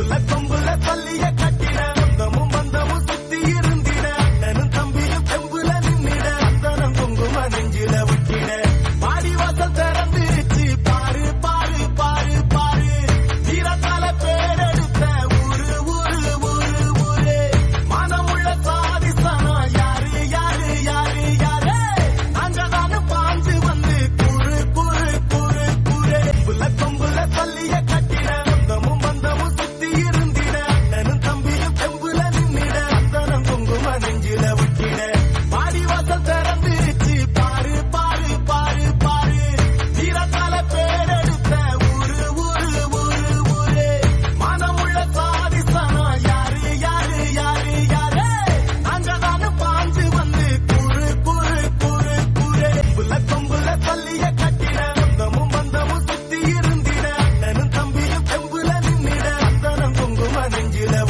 கொம்புல கொம்புல பள்ளிய கட்டிட சொந்தமும் பந்தமும் சுத்தி இருந்திட. அண்ணனும் தம்பியும் செம்புல நின்னிட. அந்தனம் குங்கும நெஞ்சில. running you level